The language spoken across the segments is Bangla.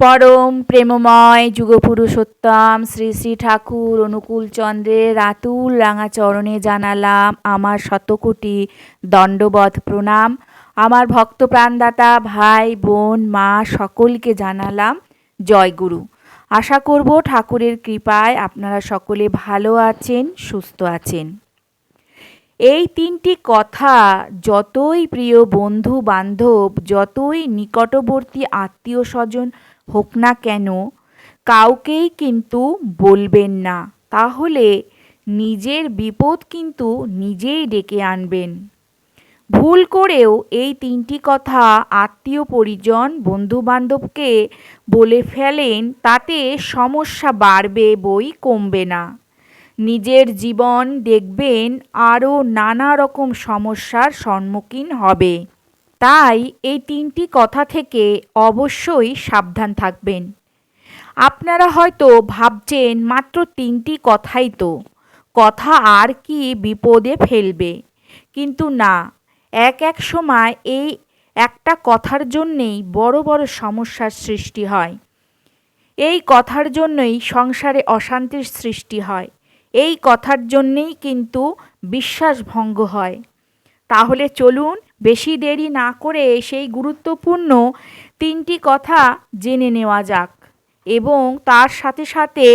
পরম প্রেমময় যুগপুরুষোত্তম শ্রী শ্রী ঠাকুর অনুকূল চন্দ্রের রাতুল রাঙা চরণে জানালাম আমার শতকোটি দণ্ডবধ প্রণাম। আমার ভক্ত প্রাণদাতা ভাই, বোন, মা সকলকে জানালাম, জয় গুরু। আশা করব ঠাকুরের কৃপায় আপনারা সকলে ভালো আছেন, সুস্থ আছেন। এই তিনটি কথা যতই প্রিয় বন্ধু বান্ধব যতই নিকটবর্তী আত্মীয় স্বজন হোক না কেন, কাউকেই কিন্তু বলবেন না। তাহলে নিজের বিপদ কিন্তু নিজেই ডেকে আনবেন। ভুল করেও এই তিনটি কথা আত্মীয় পরিজন বন্ধু বান্ধবকে বলে ফেলেন, তাতে সমস্যা বাড়বে বই কমবে না। নিজের জীবন দেখবেন আরও নানা রকম সমস্যার সম্মুখীন হবে। তাই এই তিনটি কথা থেকে অবশ্যই সাবধান থাকবেন। আপনারা হয়তো ভাবছেন, মাত্র তিনটি কথাই তো। কথা আর কি বিপদে ফেলবে? কিন্তু না, এক এক সময় এই একটা কথার জন্যেই বড় বড় সমস্যার সৃষ্টি হয়। এই কথার জন্যই সংসারে অশান্তির সৃষ্টি হয়। এই কথার জন্যেই কিন্তু বিশ্বাসভঙ্গ হয়। তাহলে চলুন বেশি দেরি না করে সেই গুরুত্বপূর্ণ তিনটি কথা জেনে নেওয়া যাক এবং তার সাথে সাথে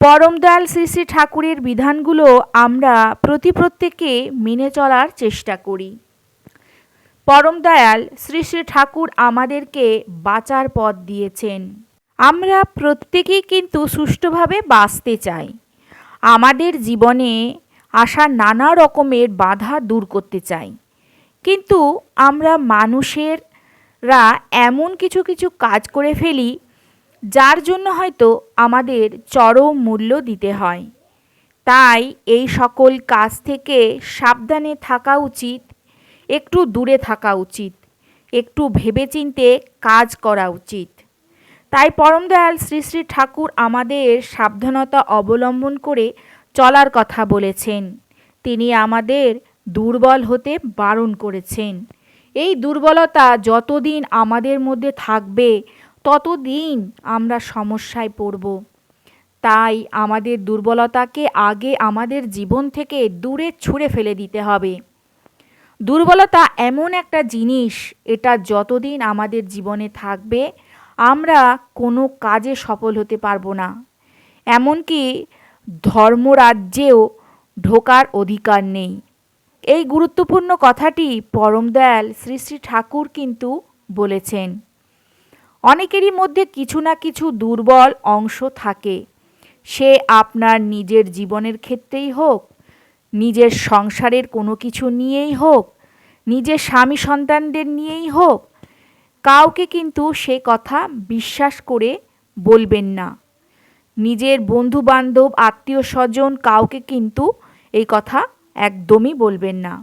পরম দয়াল শ্রী শ্রী ঠাকুরের বিধানগুলো আমরা প্রতি প্রত্যেকে মেনে চলার চেষ্টা করি। পরম দয়াল শ্রী শ্রী ঠাকুর আমাদেরকে বাঁচার পথ দিয়েছেন। আমরা প্রত্যেকেই কিন্তু সুষ্ঠুভাবে বাঁচতে চাই। আমাদের জীবনে আসা নানা রকমের বাধা দূর করতে চাই। কিন্তু আমরা মানুষেররা এমন কিছু কিছু কাজ করে ফেলি, যার জন্য হয়তো আমাদের চরম মূল্য দিতে হয়। তাই এই সকল কাজ থেকে সাবধানে থাকা উচিত, একটু দূরে থাকা উচিত, একটু ভেবেচিন্তে কাজ করা উচিত। তাই পরম দয়াল শ্রী শ্রী ঠাকুর আমাদের সাবধানতা অবলম্বন করে চলার কথা বলেছেন। তিনি আমাদের দুর্বল হতে বারণ করেছেন। এই দুর্বলতা যতদিন আমাদের মধ্যে থাকবে, ততদিন আমরা সমস্যায় পড়ব। তাই আমাদের দুর্বলতাকে আগে আমাদের জীবন থেকে দূরে ছুঁড়ে ফেলে দিতে হবে। দুর্বলতা এমন একটা জিনিস, এটা যতদিন আমাদের জীবনে থাকবে, আমরা কোনো কাজে সফল হতে পারব না। এমনকি ধর্মরাজ্যেও ঢোকার অধিকার নেই। এই গুরুত্বপূর্ণ কথাটি পরম দয়াল শ্রী শ্রী ঠাকুর কিন্তু বলেছেন। অনেকেরই মধ্যে কিছু না কিছু দুর্বল অংশ থাকে। সে আপনার নিজের জীবনের ক্ষেত্রেই হোক, নিজের সংসারের কোনো কিছু নিয়েই হোক, নিজের স্বামী সন্তানদের নিয়েই হোক, কাউকে কিন্তু সে কথা বিশ্বাস করে বলবেন না। নিজের বন্ধু বান্ধব আত্মীয় স্বজন কাউকে কিন্তু এই কথা একদমই বলবেন না।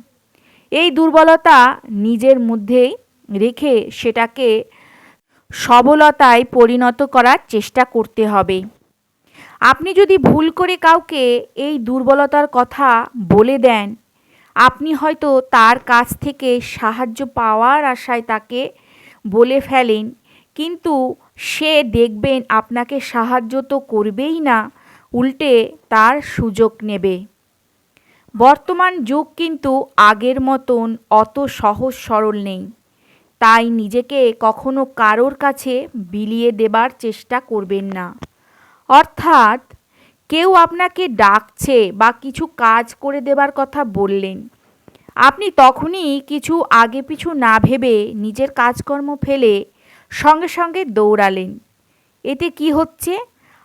এই দুর্বলতা নিজের মধ্যেই রেখে সেটাকে সবলতায় পরিণত করার চেষ্টা করতে হবে। আপনি যদি ভুল করে কাউকে এই দুর্বলতার কথা বলে দেন, আপনি হয়তো তার কাছ থেকে সাহায্য পাওয়ার আশায় তাকে বলে ফেলেন, কিন্তু সে দেখবেন আপনাকে সাহায্য তো করবেই না, উল্টে তার সুযোগ নেবে। বর্তমান যুগ কিন্তু আগের মতন অত সহজ সরল নেই। তাই নিজেকে কখনো কারোর কাছে বিলিয়ে দেবার চেষ্টা করবেন না। অর্থাৎ কেউ আপনাকে ডাকছে বা কিছু কাজ করে দেবার কথা বললেন, আপনি তখনই কিছু আগে পিছু না ভেবে নিজের কাজকর্ম ফেলে সঙ্গে সঙ্গে দৌড়ালেন। এতে কি হচ্ছে?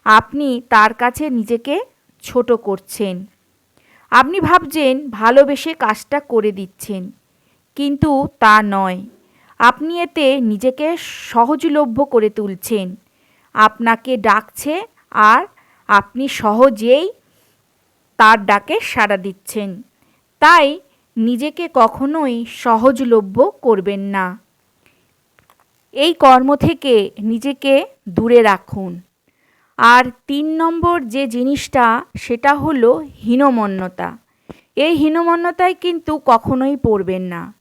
আপনি তার কাছে নিজেকে ছোট করছেন। আপনি ভাবছেন ভালোবেসে কাজটা করে দিচ্ছেন, কিন্তু তা নয়। আপনি এতে নিজেকে সহজলভ্য করে তুলছেন। আপনাকে ডাকছে আর আপনি সহজেই তার ডাকে সাড়া দিচ্ছেন। তাই নিজেকে কখনোই সহজলভ্য করবেন না। এই কর্ম থেকে নিজেকে দূরে রাখুন। আর তিন নম্বর যে জিনিসটা, সেটা হলো হীনমন্যতা। এই হীনমন্যতায় কিন্তু কখনোই পড়বেন না।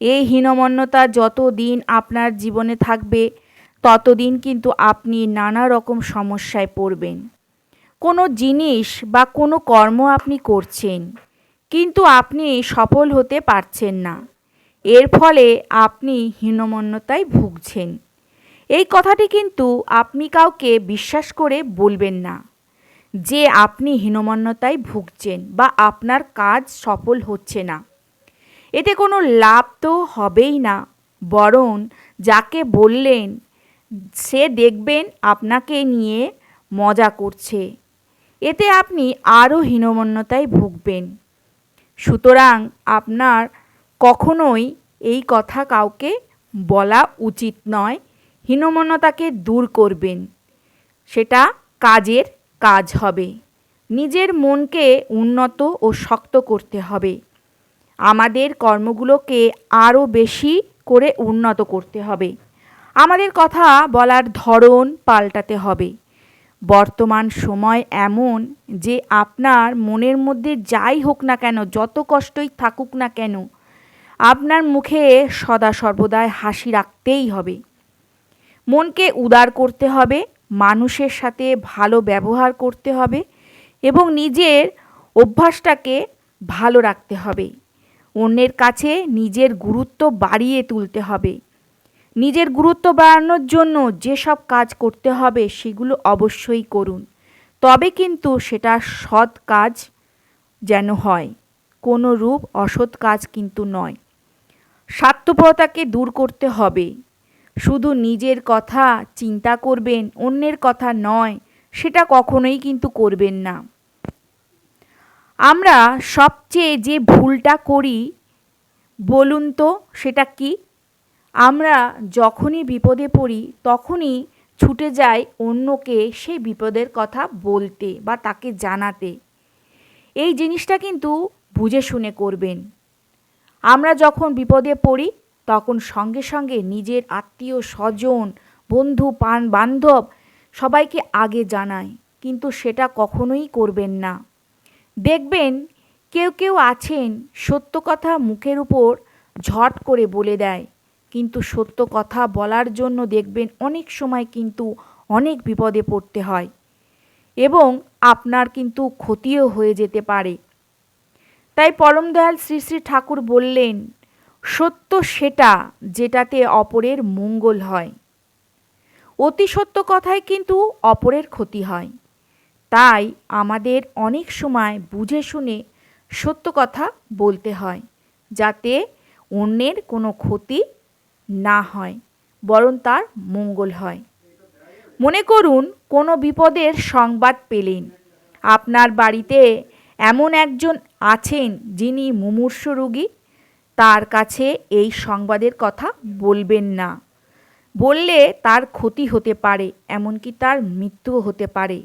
এই হীনমন্যতা যত দিন আপনার জীবনে থাকবে, ততদিন কিন্তু আপনি নানা রকম সমস্যায় পড়বেন। কোনো জিনিস বা কোনো কর্ম আপনি করছেন, কিন্তু আপনি সফল হতে পারছেন না। এর ফলে আপনি হীনমন্যতায় ভুগছেন। এই কথাটি কিন্তু আপনি কাউকে বিশ্বাস করে বলবেন না। যে আপনি হীনমন্যতায় ভুগছেন বা আপনার কাজ সফল হচ্ছে না। এতে কোনো লাভ তো হবেই না, বরং যাকে বললেন, সে দেখবেন আপনাকে নিয়ে মজা করছে। এতে আপনি আরও হীনমন্যতায় ভুগবেন। সুতরাং আপনার কখনোই এই কথা কাউকে বলা উচিত নয়। হীনমন্যতাকে দূর করবেন। সেটা কাজের কাজ হবে। নিজের মনকে উন্নত ও শক্ত করতে হবে। আমাদের কর্মগুলোকে আরও বেশি করে উন্নত করতে হবে। আমাদের কথা বলার ধরন পাল্টাতে হবে। বর্তমান সময় এমন যে আপনার মনের মধ্যে যাই হোক না কেন, যত কষ্টই থাকুক না কেন, আপনার মুখে সদা সর্বদাই হাসি রাখতেই হবে। মনকে উদার করতে হবে, মানুষের সাথে ভালো ব্যবহার করতে হবে এবং নিজের অভ্যাসটাকে ভালো রাখতে হবে। অন্যের কাছে নিজের গুরুত্ব বাড়িয়ে তুলতে হবে। নিজের গুরুত্ব বাড়ানোর জন্য যেসব কাজ করতে হবে সেগুলো অবশ্যই করুন। তবে কিন্তু সেটা সৎ কাজ যেন হয়, কোনো রূপ অসৎ কাজ কিন্তু নয়। স্বার্থপরতাকে দূর করতে হবে। শুধু নিজের কথা চিন্তা করবেন, অন্যের কথা নয়, সেটা কখনোই কিন্তু করবেন না। আমরা সবচেয়ে যে ভুলটা করি, বলুন তো সেটা কি? আমরা যখনই বিপদে পড়ি, তখনই ছুটে যাই অন্যকে সেই বিপদের কথা বলতে বা তাকে জানাতে। এই জিনিসটা কিন্তু বুঝে শুনে করবেন। আমরা যখন বিপদে পড়ি তখন সঙ্গে সঙ্গে নিজের আত্মীয়, স্বজন, বন্ধু, পান বান্ধব সবাইকে আগে জানায়, কিন্তু সেটা কখনোই করবেন না। দেখবেন কেউ কেউ আছেন, সত্য কথা মুখের উপর ঝট করে বলে দেয়, কিন্তু সত্য কথা বলার জন্য দেখবেন অনেক সময় কিন্তু অনেক বিপদে পড়তে হয় এবং আপনার কিন্তু ক্ষতিও হয়ে যেতে পারে। তাই পরম দয়াল শ্রী শ্রী ঠাকুর বললেন সত্য সেটা যেটাতে অপরের মঙ্গল হয়। অতি সত্য কথায় কিন্তু অপরের ক্ষতি হয়। তাই আমাদের অনেক সময় বুঝে শুনে সত্য কথা বলতে হয়, যাতে অন্যের কোনো ক্ষতি না হয়, বরং তার মঙ্গল হয়। মনে করুন, কোনো বিপদের সংবাদ পেলেন। আপনার বাড়িতে এমন একজন আছেন যিনি মুমূর্ষ রোগী তার কাছে এই সংবাদের কথা বলবেন না। বললে তার ক্ষতি হতে পারে, এমনকি তার মৃত্যুও হতে পারে।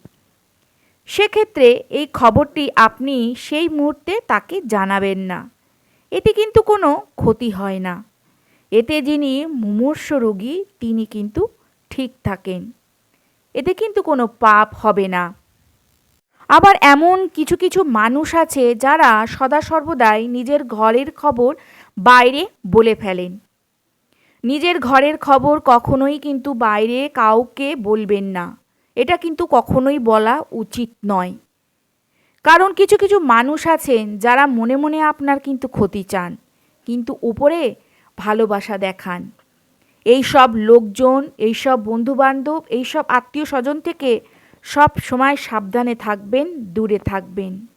সেক্ষেত্রে এই খবরটি আপনি সেই মুহূর্তে তাকে জানাবেন না। এতে কিন্তু কোনো ক্ষতি হয় না। এতে যিনি মুমূর্ষ রোগী, তিনি কিন্তু ঠিক থাকেন। এতে কিন্তু কোনো পাপ হবে না। আবার এমন কিছু কিছু মানুষ আছে যারা সদা সর্বদাই নিজের ঘরের খবর বাইরে বলে ফেলেন। নিজের ঘরের খবর কখনোই কিন্তু বাইরে কাউকে বলবেন না। এটা কিন্তু কখনোই বলা উচিত নয়। কারণ কিছু কিছু মানুষ আছেন যারা মনে মনে আপনার কিন্তু ক্ষতি চান, কিন্তু উপরে ভালোবাসা দেখান। এই সব লোকজন, এই সব বন্ধুবান্ধব, এই সব আত্মীয় স্বজন থেকে সব সময় সাবধানে থাকবেন, দূরে থাকবেন।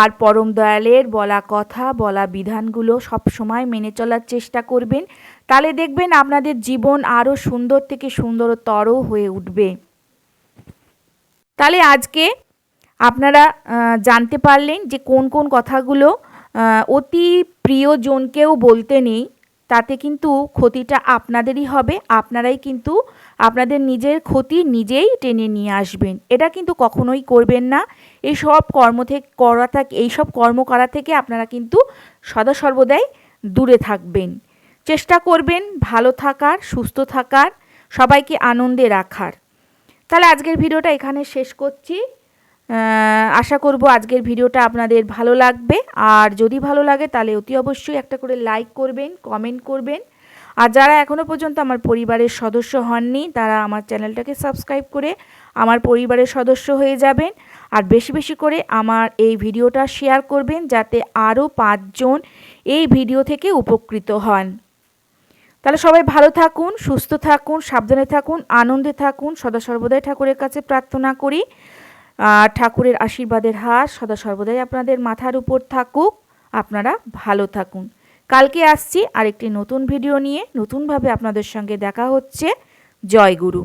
আর পরম দয়ালের বলা কথা, বলা বিধানগুলো সব সময় মেনে চলার চেষ্টা করবেন। তাহলে দেখবেন আপনাদের জীবন আরও সুন্দর থেকে সুন্দরতর হয়ে উঠবে। তাহলে আজকে আপনারা জানতে পারলেন যে কোন কোন কথাগুলো অতি প্রিয়জনকেও বলতে নেই, তাতে কিন্তু ক্ষতিটা আপনাদেরই হবে। আপনারাই কিন্তু আপনাদের নিজের ক্ষতি নিজেই টেনে নিয়ে আসবেন। এটা কিন্তু কখনোই করবেন না। এই সব কর্ম থেকে করা থাকে এই সব কর্ম করা থেকে আপনারা কিন্তু সদা সর্বদাই দূরে থাকবেন। চেষ্টা করবেন ভালো থাকার, সুস্থ থাকার, সবাইকে আনন্দে রাখার। তাহলে আজকের ভিডিওটা এখানে শেষ করছি। আশা করব আজকের ভিডিওটা আপনাদের ভালো লাগবে। আর যদি ভালো লাগে তাহলে অতি অবশ্যই একটা করে লাইক করবেন কমেন্ট করবেন। আর যারা এখনও পর্যন্ত আমার পরিবারের সদস্য হননি, তারা আমার চ্যানেলটাকে সাবস্ক্রাইব করে আমার পরিবারের সদস্য হয়ে যাবেন। আর বেশি বেশি করে আমার এই ভিডিওটা শেয়ার করবেন যাতে আরও পাঁচজন এই ভিডিও থেকে উপকৃত হন। তাহলে সবাই ভালো থাকুন, সুস্থ থাকুন, সাবধানে থাকুন, আনন্দে থাকুন। সদা সর্বদাই ঠাকুরের কাছে প্রার্থনা করি। ঠাকুরের আশীর্বাদের হাত সদা সর্বদাই আপনাদের মাথার উপর থাকুক। আপনারা ভালো থাকুন। কালকে আসছি আরেকটি নতুন ভিডিও নিয়ে নতুনভাবে আপনাদের সঙ্গে দেখা হচ্ছে। জয় গুরু।